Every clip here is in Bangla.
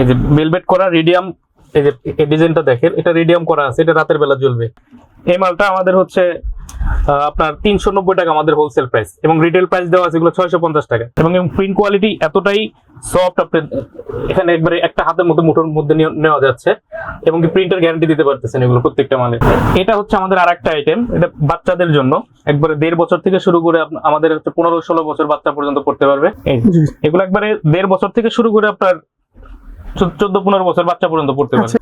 এই যে বেলভেট করা রেডিয়াম এই যে এই ডিজাইনটা দেখেন, এটা রেডিয়াম করা আছে, এটা রাতের বেলা জ্বলবে। এই মালটা আমাদের হচ্ছে আপনার তিনশো নব্বই টাকা আমাদের হোলসেল প্রাইস এবং রিটেল প্রাইস দেওয়া আছে এগুলো ছয়শো পঞ্চাশ টাকা। এবং প্রিন্ট কোয়ালিটি এতটাই সফট আপনি, এখানে একবারে একটা হাতের মধ্যে মুঠোর মধ্যে নেওয়া যাচ্ছে, এবং কি প্রিন্টের গ্যারান্টি দিতে পারতেছেন এগুলো প্রত্যেকটা মালে। এটা হচ্ছে আমাদের আর একটা আইটেম এটা বাচ্চাদের জন্য। একবারে দেড় বছর থেকে শুরু করে আমাদের হচ্ছে পনেরো ষোলো বছর বাচ্চা পর্যন্ত পড়তে পারবে। এগুলো একবারে দেড় বছর থেকে শুরু করে আপনার চোদ্দ পনেরো বছর বাচ্চা পর্যন্ত পড়তে পারবে।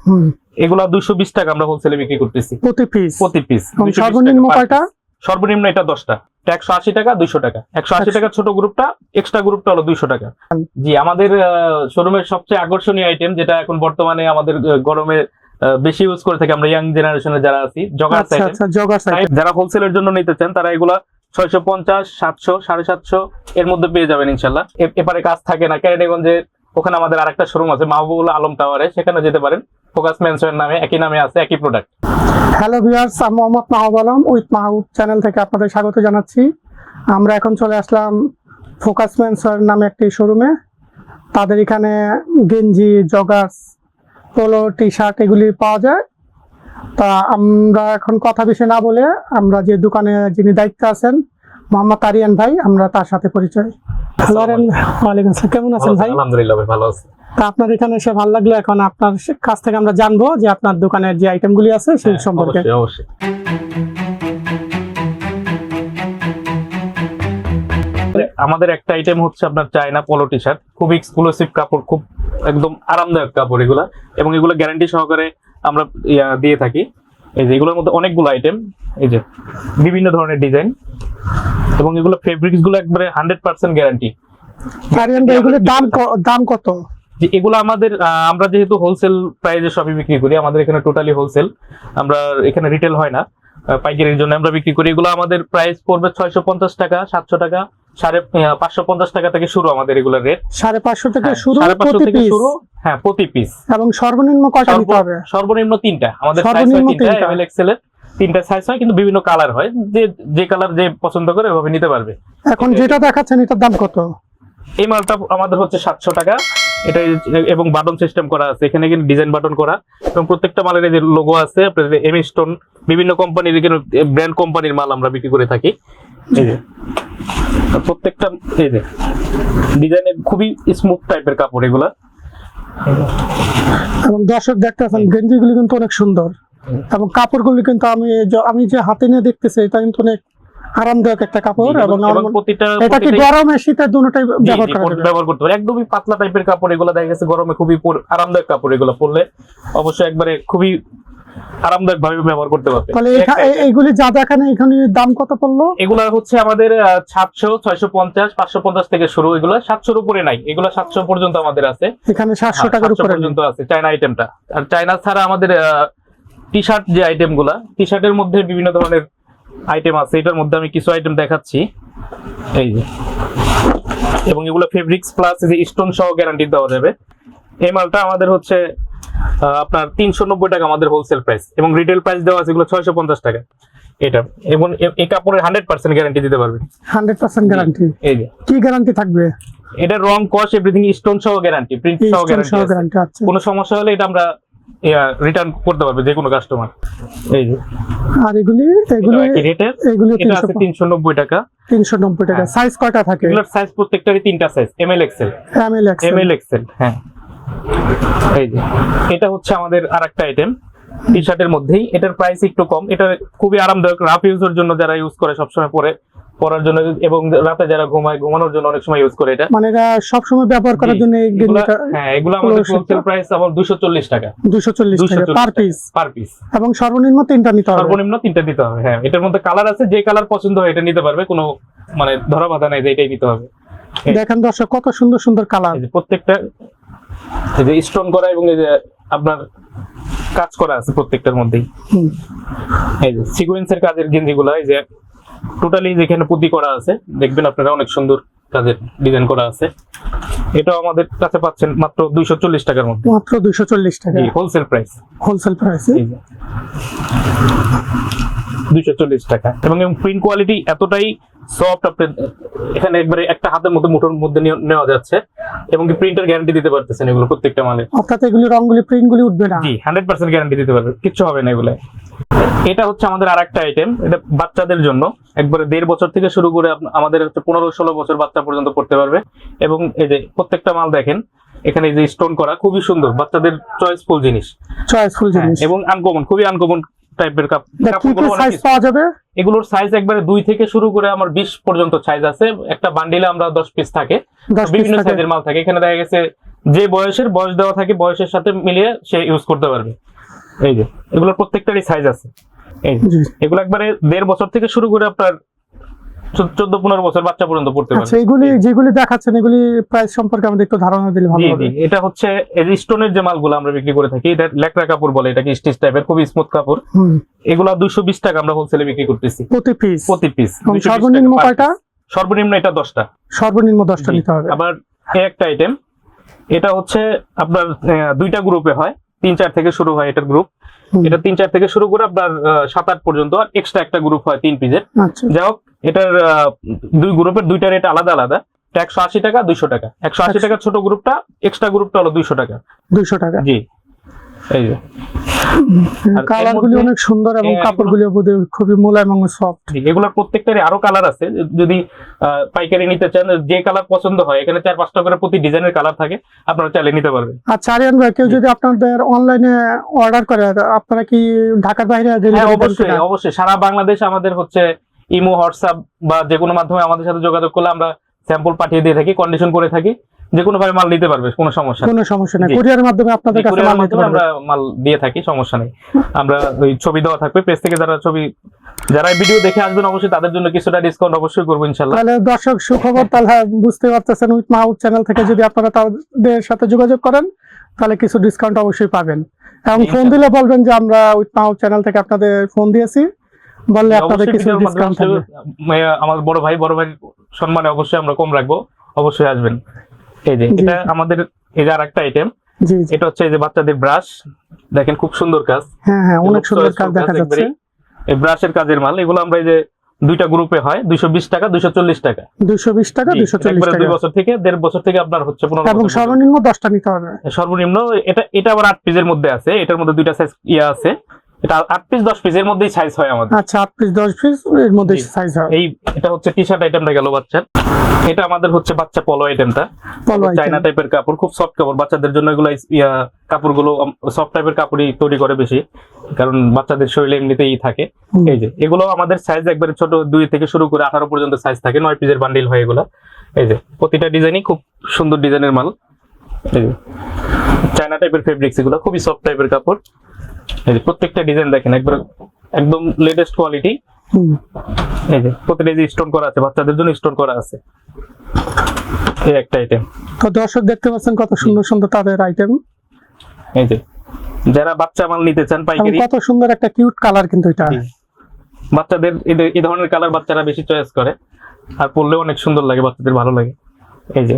এগুলা হুম। দুইশো বিশ টাকা আমরা হোলসেলে বিক্রি করতেছি। প্রতি পিস প্রতি পিস সর্বনিম্ন কয়টা? সর্বনিম্ন এটা দশটা। একশো আশি টাকা দুইশো টাকা। একশো আশি আচ্ছা। টাকা ছোট গ্রুপটা এক্সট্রা গ্রুপটা হলো দুইশো টাকা। জি আমাদের শোরুমের সবচেয়ে আকর্ষণীয় আইটেম যেটা এখন বর্তমানে আমাদের গরমে বেশি ইউজ করে থাকি আমরা ইয়াং জেনারেশনের যারা আছি জগার আচ্ছা আচ্ছা যারা হোলসেলের জন্য নিতে চান তারা এগুলা ছয়শো পঞ্চাশ সাতশো সাড়ে সাতশো এর মধ্যে পেয়ে যাবেন ইনশাল্লাহ। এ- এপারে কাজ থাকে না কেরানীগঞ্জে ওখানে আমাদের আরেকটা শোরুম আছে, মাহবুবুল আলম টাওয়ারে সেখানে যেতে পারেন। ফোকাস মেনসের নামে, একই নামে আছে, একই প্রোডাক্ট হ্যালো ভিউয়ার্স আমি মোহাম্মদ মাহবুব আলম উইথ মাহবুব চ্যানেল থেকে আপনাদের স্বাগত জানাচ্ছি। আমরা এখন চলে আসলাম ফোকাস মেন্সর নামে একটি শোরুমে তাদের এখানে গেঞ্জি জগার্স পোলো টি শার্ট এগুলি পাওয়া যায়। তা আমরা এখন কথা বেশি না বলে আমরা যে দোকানে যিনি দায়িত্বে আছেন মোহাম্মদ আরিয়ান ভাই আমরা তার সাথে পরিচয়। হ্যালো আরিয়ান ওয়ালাইকুম আসসালাম। কেমন আছেন ভাই? আলহামদুলিল্লাহ ভাই ভালো আছে। তা আপনার এখানে এসে ভালো লাগল। এখন আপনার কাছ থেকে আমরা জানব যে আপনার দোকানের যে আইটেমগুলি আছে সেই হ্যাঁ, সম্পর্কে। অবশ্যই আমাদের একটা আইটেম হচ্ছে আপনার চায়না পোলো টি শার্ট খুব এক্সক্লুসিভ কাপড় খুব একদম আরামদায়ক কাপড় এগুলা। এবং এগুলো গ্যারান্টি সহকারে আমরা দিয়ে থাকি। এই যে এগুলোর মধ্যে অনেকগুলো আইটেম এই যে বিভিন্ন ধরনের ডিজাইন এবং এগুলো ফেব্রিক্সগুলো একবারে হান্ড্রেড পার্সেন্ট গ্যারান্টি ভাই দাম দাম কত? যে এগুলো আমাদের আমরা যেহেতু হোলসেল প্রাইজে সবই বিক্রি করি আমাদের এখানে টোটালি হোলসেল আমরা এখানে রিটেল হয় না পাইকারির জন্য আমরা বিক্রি করি। এগুলো আমাদের প্রাইস পড়বে ছয়শো পঞ্চাশ টাকা সাতশো টাকা সাড়ে পাঁচশো পঞ্চাশ টাকা থেকে শুরু আমাদের এগুলোর রেট সাড়ে পাঁচশো থেকে শুরু সাড়ে পাঁচশো থেকে শুরু হ্যাঁ প্রতি পিস এবং সর্বনিম্ন কয়টা নিতে হবে? সর্বনিম্ন তিনটা। আমাদের সর্বনিম্ন তিনটা। এমএল এক্সেল এর তিনটা সাইজ হয় কিন্তু বিভিন্ন কালার হয়। যে যে কালার যে পছন্দ করে ওভাবে নিতে পারবে। এখন যেটা দেখাচ্ছেন এটার দাম কত? এই মালটা আমাদের হচ্ছে সাতশো টাকা। এটা এবং বাটন সিস্টেম করা আছে। এখানে কিন্তু ডিজাইন বাটন করা। এবং প্রত্যেকটা মালের যে লোগো আছে আপনাদের এম স্টোন বিভিন্ন কোম্পানির ব্র্যান্ড কোম্পানির মাল আমরা বিক্রি করে থাকি। প্রত্যেকটা এই যে ডিজাইনের খুবই স্মুথ টাইপের কাপড় এগুলা। এবং দর্শক দেখতেছেন গেঞ্জিগুলি কিন্তু অনেক সুন্দর। এবং কাপড়গুলি কিন্তু আমি আমি যে হাতে নিয়ে দেখতেছি এটা কিন্তু অনেক আরামদায়ক একটা কাপড় এবং এটা কি গরমে শীতের দুটোটাই ব্যবহার করা যাবে? ব্যবহার করতে পারে। একদমই পাতলা টাইপের কাপড় এগুলো দেখা গেছে গরমে খুবই আরামদায়ক কাপড় এগুলো পরলে। অবশ্যই একবারে খুবই আরামদায়ক ভাবে ব্যবহার করতে পারবে। তাহলে এইগুলি যা দেখানে এখানে দাম কত পড়ল? এগুলা হচ্ছে আমাদের সাতশো ছয়শো পঞ্চাশ পাঁচশো পঞ্চাশ থেকে শুরু। এগুলো সাতশোর উপরে নাই। এগুলো সাতশো পর্যন্ত আমাদের আছে। এখানে সাতশো হ্যাঁ, টাকার উপরে পর্যন্ত আছে চায়না আইটেমটা আর চায়না ছাড়া আমাদের টি শার্ট যে আইটেমগুলা টি শার্টের মধ্যে বিভিন্ন ধরনের আইটেম আছে। এটার মধ্যে আমি কিছু আইটেম দেখাচ্ছি। এই যে। এবং এগুলো ফেব্রিক্স প্লাস স্টোন সহ গ্যারান্টি দেওয়া যাবে। এই মালটা আমাদের হচ্ছে আপনার তিনশো নব্বই টাকা আমাদের হোলসেল প্রাইস এবং রিটেল প্রাইস দেওয়া আছে এগুলো ছয়শো পঞ্চাশ টাকা। এটা এবং এই কাপড়ের হান্ড্রেড পার্সেন্ট গ্যারান্টি দিতে পারবে। হান্ড্রেড পার্সেন্ট গ্যারান্টি এই যে। কি গ্যারান্টি থাকবে? এটা রং কস এভরিথিং স্টোন সহ গ্যারান্টি প্রিন্ট সহ গ্যারান্টি আছে। কোনো সমস্যা হলে এটা আমরা রিটার্ন করতে পারবে যে কোনো কাস্টমার এই যে। আর এগুলি এগুলি রেটের এগুলি এটা তিনশো আছে তিনশো নব্বই টাকা। তিনশো নব্বই টাকা। হ্যাঁ। সাইজ কয়টা থাকে? এগুলোর সাইজ প্রত্যেকটারই তিনটা size M L XL M L M L XL হ্যাঁ। এই যে এটা হচ্ছে আমাদের আর একটা আইটেম টি শার্টের মধ্যেই এটার প্রাইস একটু কম। এটা খুবই আরামদায়ক রাফ ইউজের জন্য যারা ইউজ করে সবসময় পরে পরার জন্য এবং রাতে যারা ঘুমায় ঘুমানোর জন্য অনেক সময় ইউজ করে এটা। মানে এটা সবসময় ব্যবহার করার জন্য হ্যাঁ এগুলো আমাদের হোলসেল প্রাইস আবার দুশো চল্লিশ টাকা। দুশো চল্লিশ দুশো টাকা পার পিস পার পিস এবং সর্বনিম্ন তিনটা নিতে হবে। সর্বনিম্ন তিনটা দিতে হবে হ্যাঁ। এটার মধ্যে কালার আছে যে কালার পছন্দ হয় এটা নিতে পারবে কোনো মানে ধরা বাধা নাই যে এটাই নিতে হবে। দেখেন দর্শক কত সুন্দর সুন্দর কালার প্রত্যেকটা এই যে স্টোন করা এবং এই যে আপনার কাজ করা আছে প্রত্যেকটার মধ্যেই। এই যে সিকোয়েন্সের কাজের গেঞ্জিগুলো এই যে টোটালি যেখানে পুঁতি করা আছে দেখবেন আপনারা অনেক সুন্দর কাজের ডিজাইন করা আছে। এটাও আমাদের কাছে পাচ্ছেন মাত্র দুইশো চল্লিশ টাকার মধ্যে। মাত্র দুশো চল্লিশ টাকা। হোলসেল প্রাইস হোলসেল প্রাইস দুইশো চল্লিশ টাকা। এবং প্রিন্ট কোয়ালিটি এতটাই সফট আপনি এখানে একবারে একটা হাতের মধ্যে মুঠোর মধ্যে নেওয়া যাচ্ছে। এবং কি প্রিন্টার গ্যারান্টি দিতে পারতেছেন এগুলো প্রত্যেকটা মালে। অর্থাৎ এগুলি রঙগুলি প্রিন্টগুলি উঠবে না। জি হান্ড্রেড পার্সেন্ট গ্যারান্টি দিতে পারবে কিচ্ছু হবে না এগুলো এটা হচ্ছে আমাদের আরেকটা আইটেম এটা বাচ্চাদের জন্য। একবারে দেড় বছর থেকে শুরু করে আমাদের হচ্ছে পনেরো ষোলো বছর বাচ্চা পর্যন্ত পড়তে পারবে। এবং এই যে প্রত্যেকটা মাল দেখেন এখানে যে স্টোন করা খুবই সুন্দর বাচ্চাদের চয়েসফুল জিনিস। চয়েসফুল হ্যাঁ, জিনিস এবং আনকমন খুবই আনকমন টাইপের কাপ এটা কি কি কাপড়গুলো অনেক সাইজ পাওয়া যাবে? এগুলোর সাইজ একবারে দুই থেকে শুরু করে আমার বিশ পর্যন্ত সাইজ আছে। একটা বান্ডিলে আমরা দশ পিস থাকে। বিভিন্ন সাইজের মাল থাকে। এখানে দেখা গেছে যে বয়সের বয়স দেওয়া থাকে বয়সের সাথে মিলিয়ে সে ইউজ করতে পারবে। এই যে এগুলোর প্রত্যেকটারই সাইজ আছে। এই এগুলো একবারে দেড় বছর থেকে শুরু করে আপনার চোদ্দ পনেরো বছর বাচ্চা পর্যন্ত পড়তে আচ্ছা পারবে। এগুলি যেগুলি দেখাচ্ছেন এগুলি প্রাইস সম্পর্কে আমাদের একটু ধারণা দিলে ভালো হবে। এটা হচ্ছে স্টোনের যে মালগুলো আমরা বিক্রি করে থাকি এটা লেকড়া কাপড় বলে এটাকে স্টিচ টাইপের খুবই স্মুথ কাপড়। এগুলো দুইশো বিশ টাকা আমরা হোলসেলে বিক্রি করতেছি। প্রতি পিস প্রতি পিস সর্বনিম্ন কয়টা? সর্বনিম্ন এটা দশটা। সর্বনিম্ন দশটা নিতে হবে। আবার একটা আইটেম এটা হচ্ছে আপনার দুইটা গ্রুপে হয়। তিন চার থেকে শুরু হয় এটার গ্রুপ এটা তিন চার থেকে শুরু করে আপনার সাত আট পর্যন্ত আর এক্সট্রা একটা গ্রুপ হয় তিন পিসের আচ্ছা। যাই হোক এটার দুই গ্রুপের দুইটা রেট আলাদা আলাদা। একশো আশি টাকা দুইশো টাকা। একশো আশি আচ্ছা। টাকা ছোট গ্রুপটা এক্সট্রা গ্রুপটা হলো দুইশো টাকা। দুইশো টাকা। জি। এই যে। আর এর কালার গুলি অনেক সুন্দর এবং হ্যাঁ, কাপড় খুবই মোলায়েম এবং সফট জি, এগুলোর প্রত্যেকটারই আরও কালার আছে। যদি পাইকারি নিতে চান যে কালার পছন্দ হয় এখানে চার পাঁচটা করে প্রতি ডিজাইনের কালার থাকে আপনারা চাইলে নিতে পারবেন। আচ্ছা আরিয়ান ভাই কেউ যদি আপনাদের অনলাইনে অর্ডার করে আপনারা কি ঢাকার বাইরে হ্যাঁ অবশ্যই অবশ্যই। সারা বাংলাদেশ আমাদের হচ্ছে ইমো হোয়াটসঅ্যাপ বা যে কোনো মাধ্যমে আমাদের সাথে যোগাযোগ করলে আমরা স্যাম্পল পাঠিয়ে দিয়ে থাকি কন্ডিশন করে থাকি। যে কোনো ভাবে মাল নিতে পারবে কোনো সমস্যা কোনো সমস্যা নেই। কুরিয়ারের মাধ্যমে আপনাদের কাছে মাল নিতে পারবে। আমরা মাল দিয়ে থাকি সমস্যা নেই। আমরা ওই ছবি দেওয়া থাকবে পেজ থেকে যারা ছবি যারা ভিডিও দেখে আসবেন অবশ্যই তাদের জন্য কিছুটা ডিসকাউন্ট অবশ্যই করব ইনশাল্লাহ তাহলে দর্শক সুখবর তাহলে বুঝতে পারতেছেন উইথ মাহবুব চ্যানেল থেকে যদি আপনারা তাদের সাথে যোগাযোগ করেন তাহলে কিছু ডিসকাউন্ট অবশ্যই পাবেন। এবং ফোন দিলে বলবেন যে আমরা উইথ মাহবুব চ্যানেল থেকে আপনাদের ফোন দিয়েছি। বললে আপনাদের কিছু ডিসকাউন্ট থাকবে। আমার বড় ভাই বড় ভাই সম্মানে অবশ্যই আমরা কম রাখব। অবশ্যই আসবেন। এই যে এটা আমাদের এই যে আর একটা আইটেম এটা হচ্ছে এই যে বাচ্চাদের ব্রাশ দেখেন খুব সুন্দর কাজ। হ্যাঁ হ্যাঁ অনেক সুন্দর কাজ দেখা যাচ্ছে। এই ব্রাশের কাজের মাল। এগুলো আমরা এই যে দুইটা গ্রুপে হয় দুইশো বিশ টাকা দুইশো চল্লিশ টাকা। দুইশো বিশ টাকা দুইশো চল্লিশ একবারে দুই বছর থেকে দেড় বছর থেকে আপনার হচ্ছে পনেরো এবং। সর্বনিম্ন দশটা নিতে হবে। সর্বনিম্ন এটা এটা আবার আট পিসের মধ্যে আছে। এটার মধ্যে দুইটা সাইজ ইয়া আছে। এটা পিস মধ্যেই সাইজ হয় আমাদের। আচ্ছা পিস দশ পিস এর সাইজ এই এটা হচ্ছে টি শার্ট আইটেমটা গেল বাচ্চার। এটা আমাদের হচ্ছে বাচ্চা পলো আইটেমটা পলো চাইনা টাইপের কাপড় খুব সফট কাপড়। বাচ্চাদের জন্য এগুলো কাপড়গুলো সফট টাইপের কাপড়ই তৈরি করে বেশি। কারণ বাচ্চাদের শরীরে এমনিতেই থাকে। এই যে এগুলো আমাদের সাইজ একবারে ছোট দুই থেকে শুরু করে আঠারো পর্যন্ত সাইজ থাকে। নয় পিসের বান্ডিল হয় এগুলো। এই যে প্রতিটা ডিজাইনই খুব সুন্দর ডিজাইনের মাল। এই যে চায়না টাইপের ফেব্রিক্স এগুলো খুবই সফট টাইপের কাপড়। এই যে প্রত্যেকটা ডিজাইন দেখেন একবার একদম লেটেস্ট কোয়ালিটি এই যে প্রতিটা যে স্টোন করা আছে বাচ্চাদের জন্য স্টোন করা আছে। এই একটা আইটেম তো দর্শক দেখতে পাচ্ছেন কত সুন্দর সুন্দর তাদের আইটেম এই যে যারা বাচ্চা মাল নিতে চান পাইকারি কত সুন্দর একটা কিউট কালার কিন্তু এটা। বাচ্চাদের এদের- এই ধরনের কালার বাচ্চারা বেশি চয়েস করে। আর পরলেও অনেক সুন্দর লাগে বাচ্চাদের ভালো লাগে। এই যে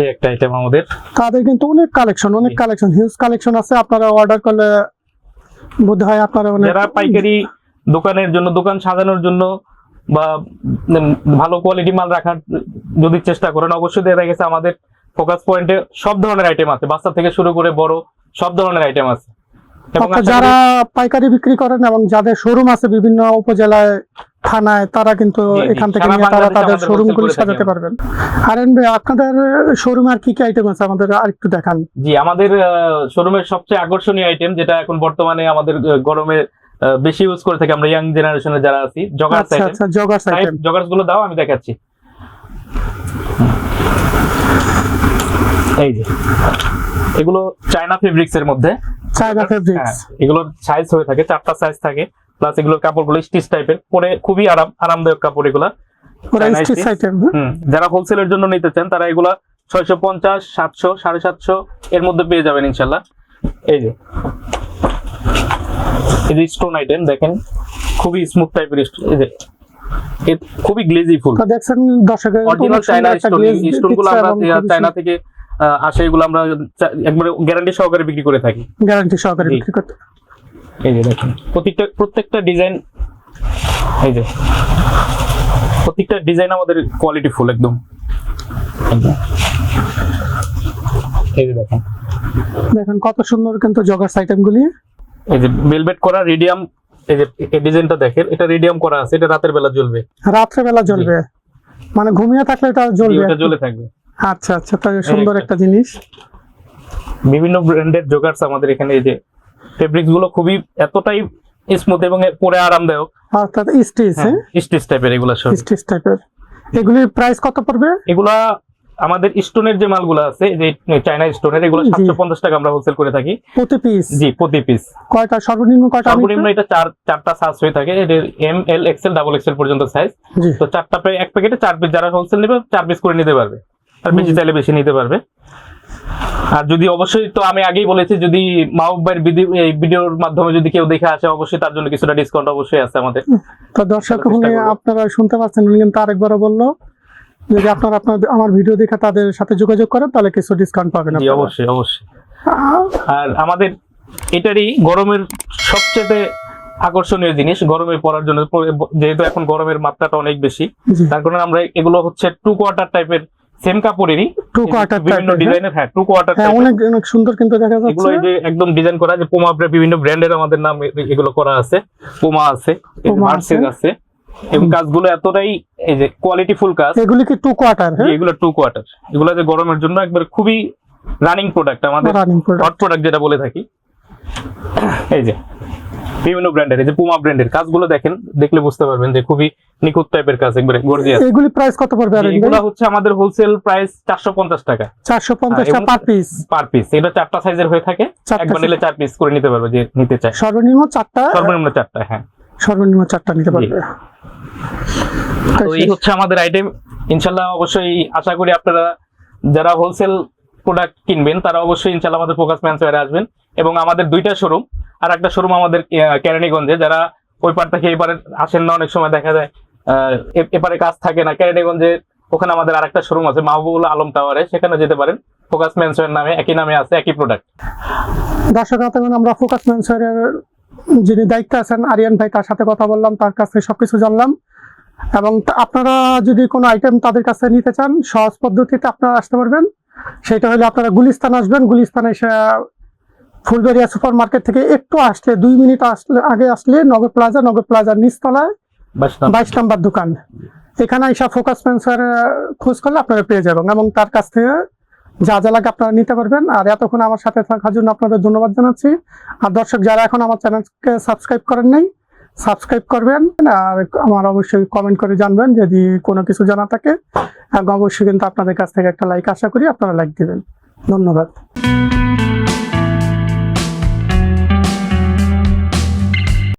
এই একটা আইটেম আমাদের। তাদের কিন্তু অনেক কালেকশন অনেক কালেকশন হিউজ কালেকশন আছে। আপনারা অর্ডার করলে বোধ হয় আপনারা অনেক যারা পাইকারি দোকানের জন্য দোকান সাজানোর জন্য বা ভালো কোয়ালিটি মাল রাখার যদি চেষ্টা করেন অবশ্যই দেখা গেছে আমাদের ফোকাস পয়েন্টে সব ধরনের আইটেম আছে। বাচ্চা থেকে শুরু করে বড় সব ধরনের আইটেম আছে। যারা পাইকারি বিক্রি করেন এবং যাদের শোরুম আছে বিভিন্ন উপজেলায় থানায় তারা কিন্তু এখান থেকে নিয়ে তারা তাদের আমাদের শোরুম গুলি সাজাতে পারবেন। আর এন ভাই আপনাদের শোরুমে আর কি কি আইটেম আছে? আমাদের আর একটু দেখান। জি আমাদের শোরুমের সবচেয়ে আকর্ষণীয় আইটেম যেটা এখন বর্তমানে আমাদের গরমে বেশি ইউজ করে থাকি আমরা ইয়াং জেনারেশনের যারা আছি জগার্স আইটেম আচ্ছা জগার্স আইটেম জগার্সগুলো দাও আমি দেখাচ্ছি। এই যে এগুলো চায়না ফেব্রিক্স এর মধ্যে। চায়না ফেব্রিক্স হ্যাঁ, এগুলোর সাইজ হয়ে থাকে চারটা সাইজ থাকে। প্লাস এগুলোর কাপড়গুলো স্টিচ টাইপের পরে খুবই আরাম আরামদায়ক কাপড় এগুলা। যারা হোলসেলের জন্য নিতে চান তারা এগুলা ছয়শো পঞ্চাশ সাতশো সাড়ে সাতশো এর মধ্যে পেয়ে যাবেন ইনশাল্লাহ। এই যে। এই যে স্টোন আইটেম দেখেন খুবই স্মুথ টাইপের এই যে। খুবই গ্লেজি ফুল। দেখছেন দর্শকের অরিজিনাল চায়না স্টোন স্টোন আমরা চায়না থেকে আসে এগুলো আমরা একবারে গ্যারান্টি সহকারে বিক্রি করে থাকি। গ্যারান্টি সহকারে বিক্রি করতে এই যে দেখেন। প্রত্যেকটা প্রত্যেকটা ডিজাইন এই যে। প্রত্যেকটা ডিজাইন আমাদের কোয়ালিটি ফুল একদম। এই যে দেখেন। দেখেন কত সুন্দর কিন্তু জগার্স আইটেমগুলি এই যে ভেলভেট করা রেডিয়াম এই যে ডিজাইনটা দেখেন এটা রেডিয়াম করা আছে এটা রাতের বেলা জ্বলবে। রাত্রেবেলা জ্বলবে? মানে ঘুমিয়ে থাকলে এটা জ্বলবে? এটা জ্বলে থাকবে। আচ্ছা আচ্ছা তাই সুন্দর একটা। একটা জিনিস। বিভিন্ন ব্র্যান্ডের জোগার্স আমাদের এখানে এই যে ফেব্রিক্সগুলো খুবই এতটাই স্মুথ এবং পরে আরামদায়ক। অর্থাৎ স্টিচ স্টিচ টাইপের এগুলো সব স্টিচ টাইপের এগুলির প্রাইস কত পড়বে? এগুলা আমাদের স্টোনের যে মালগুলো আছে যে চাইনা স্টোনের এগুলো। সাতশো পঞ্চাশ টাকা আমরা হোলসেল করে থাকি। প্রতি পিস জি প্রতি পিস কয়টা? সর্বনিম্ন কয়টা সর্বনিম্ন এটা চার চারটা সাইজ হয়ে থাকে। এদের M L XL double XL পর্যন্ত সাইজ তো চারটা পে- এক প্যাকেটে চার পিস যারা হোলসেল নেবে চার পিস করে নিতে পারবে। আর বেশি চাইলে বেশি নিতে পারবে। আর যদি অবশ্যই তো আমি আগেই বলেছি যদি মাহবুব ভাইয়ের ভিডিওর মাধ্যমে যদি কেউ দেখে আসে অবশ্যই তার জন্য কিছুটা ডিসকাউন্ট অবশ্যই আছে আমাদের। তো দর্শক আপনারা শুনতে পাচ্ছেন উনি কিন্তু আরেকবারও বলল যদি আপনারা আপনার আমার ভিডিও দেখে তাদের সাথে যোগাযোগ করেন তাহলে কিছু ডিসকাউন্ট পাবেন অবশ্যই অবশ্যই। আর আমাদের এটারই গরমের সবচেয়ে আকর্ষণীয় জিনিস গরমে পড়ার জন্য যেহেতু এখন গরমের মাত্রাটা অনেক বেশি তার কারণে আমরা এগুলো হচ্ছে টু কোয়ার্টার টাইপের সেম কাপড়েরই টু কোয়ার্টার বিভিন্ন ডিজাইনের হ্যাঁ টু কোয়ার্টার হ্যাঁ অনেক অনেক সুন্দর কিন্তু দেখা এগুলো যাচ্ছে এই যে একদম ডিজাইন করা যে পোমা বিভিন্ন ব্র্যান্ডের আমাদের নাম এগুলো করা আছে। পোমা আছে মার্সেস আছে। এবং কাজগুলো এতটাই এই যে কোয়ালিটি ফুল কাজ। এগুলি কি টু কোয়ার্টার হ্যাঁ? এগুলো টু কোয়ার্টার এগুলো যে গরমের জন্য একবার খুবই রানিং প্রোডাক্ট আমাদের রানিং হট প্রোডাক্ট যেটা বলে থাকি। এই যে বিভিন্ন ব্র্যান্ডের এই যে পুমা ব্র্যান্ডের কাজগুলো দেখেন দেখলে বুঝতে পারবেন যে খুবই নিখুঁত টাইপের কাজ একবারে গর্জিয়াস এগুলি প্রাইস কত পড়বে আর এগুলো? হচ্ছে আমাদের হোলসেল প্রাইস চারশো পঞ্চাশ টাকা। চারশো পঞ্চাশ হ্যাঁ, পার পিস পার পিস এটা চারটা সাইজের হয়ে থাকে। একবার নিলে চার পিস করে নিতে পারবে যে নিতে চায়। সর্বনিম্ন চারটা সর্বনিম্ন চারটা হ্যাঁ। সর্বনিম্ন চারটা নিতে পারবে। তো এই হচ্ছে আমাদের আইটেম ইনশাল্লাহ অবশ্যই আশা করি আপনারা যারা হোলসেল প্রোডাক্ট কিনবেন তারা অবশ্যই ইনশাল্লাহ আমাদের ফোকাস ম্যানসওয়ারে আসবেন। এবং আমাদের দুইটা শোরুম আর একটা শোরুম আমাদের কেরানীগঞ্জে। যারা ওই পার থেকে এপারে আসেন না, অনেক সময় দেখা যায় এপারে কাজ থাকে না। কেরানীগঞ্জে ওখানে আমাদের আরেকটা শোরুম আছে, মাহবুবুল আলম টাওয়ারে সেখানে যেতে পারেন। ফোকাস ম্যানসওয়ার নামে, একই নামে আছে, একই প্রোডাক্ট দর্শক আমরা ফোকাস ম্যানসারের যিনি দায়িত্বে আছেন, আরিয়ান ভাই, তার সাথে কথা বললাম, তার কাছ থেকে সবকিছু জানলাম। এবং আপনারা যদি কোনো আইটেম তাদের কাছে নিতে চান, সহজ পদ্ধতিতে আপনারা আসতে পারবেন। সেটা হলে আপনারা গুলিস্তান আসবেন। গুলিস্তানে এসে ফুলবেরিয়া সুপার মার্কেট থেকে একটু আসলে দুই মিনিট আসলে আগে আসলে নগর প্লাজা নগর প্লাজার নিচতলায় বাইশ নাম্বার। দোকান। এখানে এসে ফোকাস স্যার খোঁজ করলে আপনারা পেয়ে যাবেন এবং তার কাছ থেকে যা যা লাগে আপনারা নিতে পারবেন। আর এতক্ষণ আমার সাথে থাকার জন্য আপনাদের ধন্যবাদ জানাচ্ছি। আর দর্শক যারা এখন আমার চ্যানেলকে সাবস্ক্রাইব করেন নাই সাবস্ক্রাইব করবেন আর আমার অবশ্যই কমেন্ট করে জানবেন যদি কোনো কিছু জানা থাকে। অবশ্যই কিন্তু আপনাদের কাছ থেকে একটা লাইক আশা করি আপনারা লাইক দিবেন। ধন্যবাদ।